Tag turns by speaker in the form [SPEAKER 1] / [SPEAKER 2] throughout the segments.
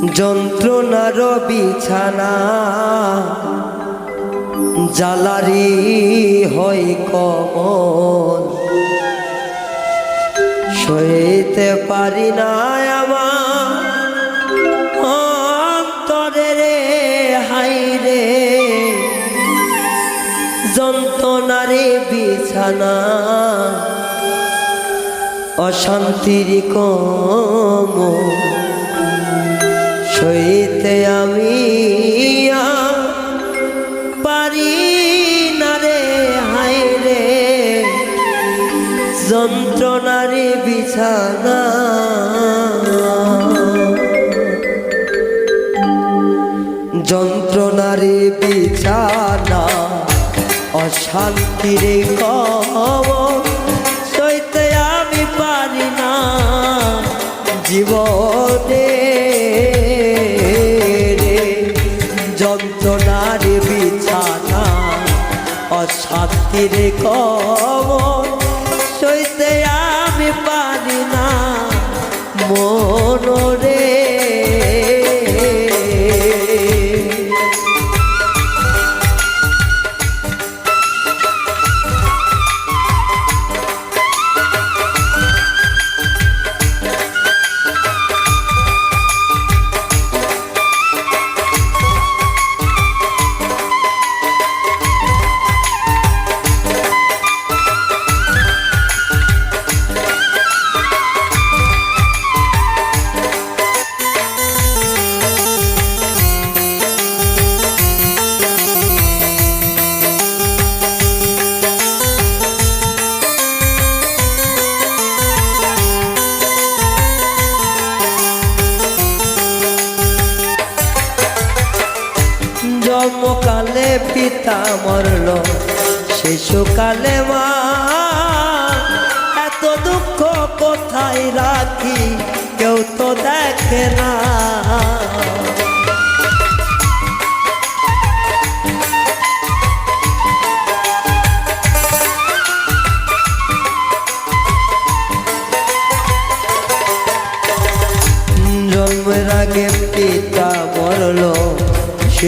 [SPEAKER 1] যন্ত্রণার বিছানা জালারি হয় কমন সইতে পারি না আমার অন্তরে রে যন্ত্রণারে বিছানা অশান্তির কম সইতে আমি পারি না রে হাই রে। যন্ত্রণারে বিছানা। যন্ত্রণারে বিছানা। অশান্তিরে কম সইতে আমি পারি না। জীবনে অশান্তিরে কম জন্মকালে পিতা মরল শিশুকালে মা। এত দুঃখ কোথায় রাখি কেউ তো দেখে না।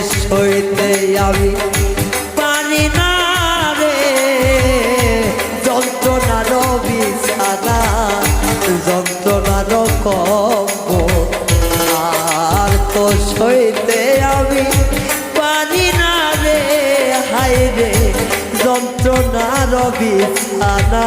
[SPEAKER 1] সইতে আমি পারি না রে। যন্ত্রণার বিছানা যন্ত্রণার কম্ব আর তো সইতে আমি পারি না রে। হাই রে যন্ত্রণার বিছানা।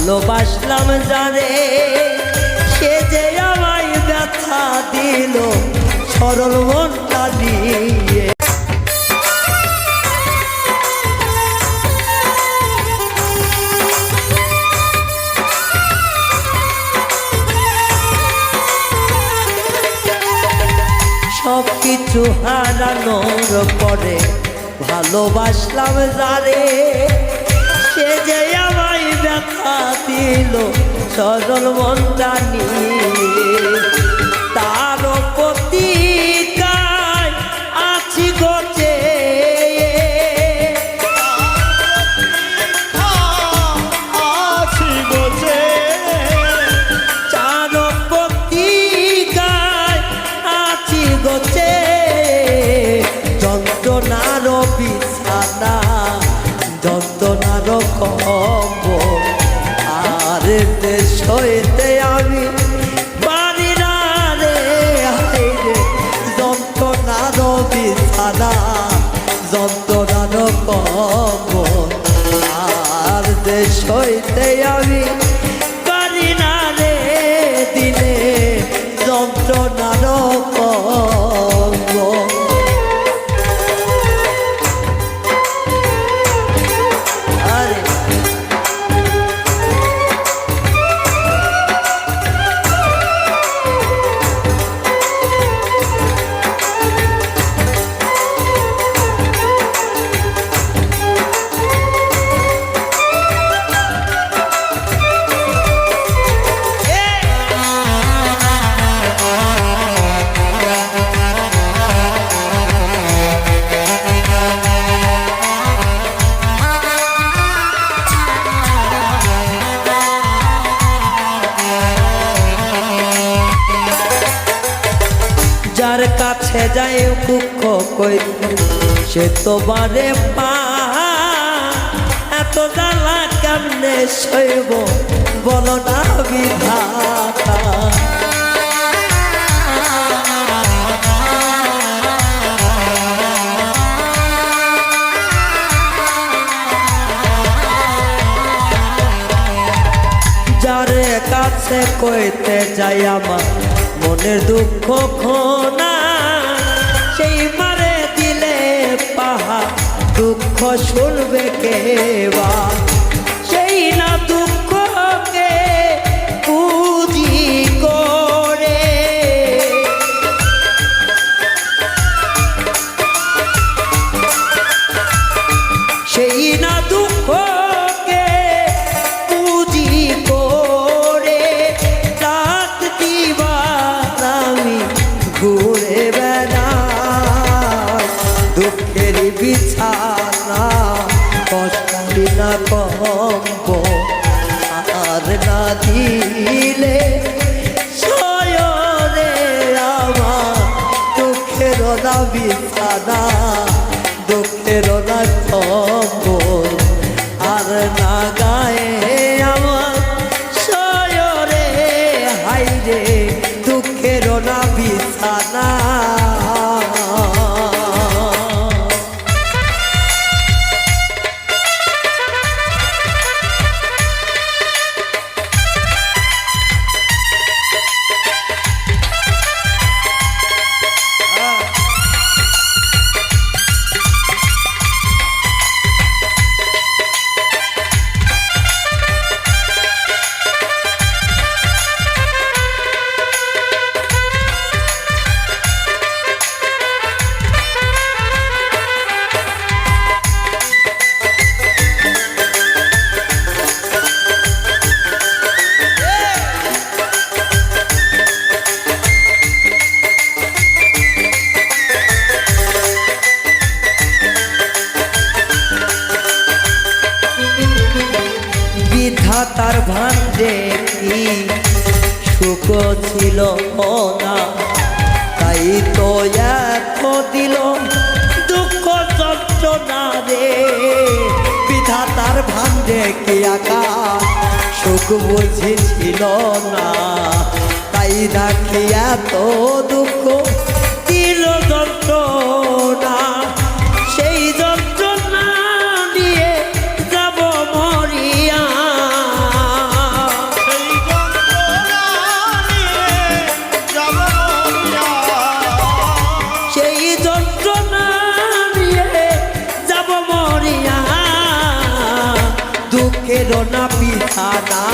[SPEAKER 1] ভালোবাসলাম জানে। সে যে আমায় ব্যথা দিল, সরল মনটা দিয়ে। সব কিছু হারানোর পরে ভালোবাসলাম যারে সে যে আমায় দেখা দিল সরল মনটা দেশ হইতে আমি বাড়ি না রে হাইরে যন্ত্রণা রবি বিছানা যন্ত্রণা আর দেশ হইতে আমি পারি না রে, দিনে যন্ত্রণার কাছে যায় দুঃখ কই। সে তো বারে পা এত জ্বালা কেমনে সইব? বলো না বিধাতা। কাছে কইতে যাই আমার মনের দুঃখ খোনা শুনবে কে বিছানা দুঃখের না বিধাতার ভান্ডে কি সুখ ছিল না, তাই তো এত দিল দুঃখ যন্ত্রণা রে। বিধাতার ভান্ডে কি আকা, সুখ বুঝেছিল না, তাই রাখি এত দুঃখ না বিছানা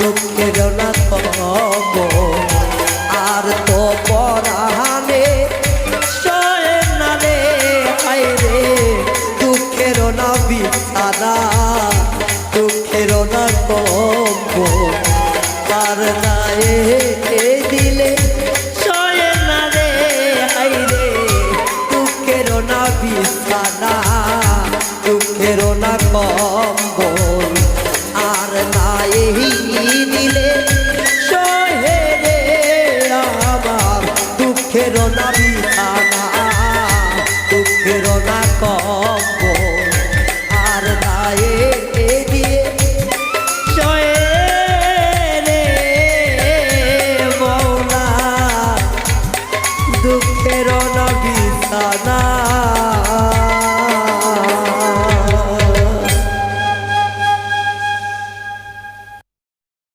[SPEAKER 1] দুঃখের না কব। আর তো পরানে সয়ে না রে হায় রে, দুঃখের না বিছানা, দুঃখের না কব আর না এ দিলে সয়ে না রে হাই রে, দুঃখের না বিছানা, দুঃখের না কম্বল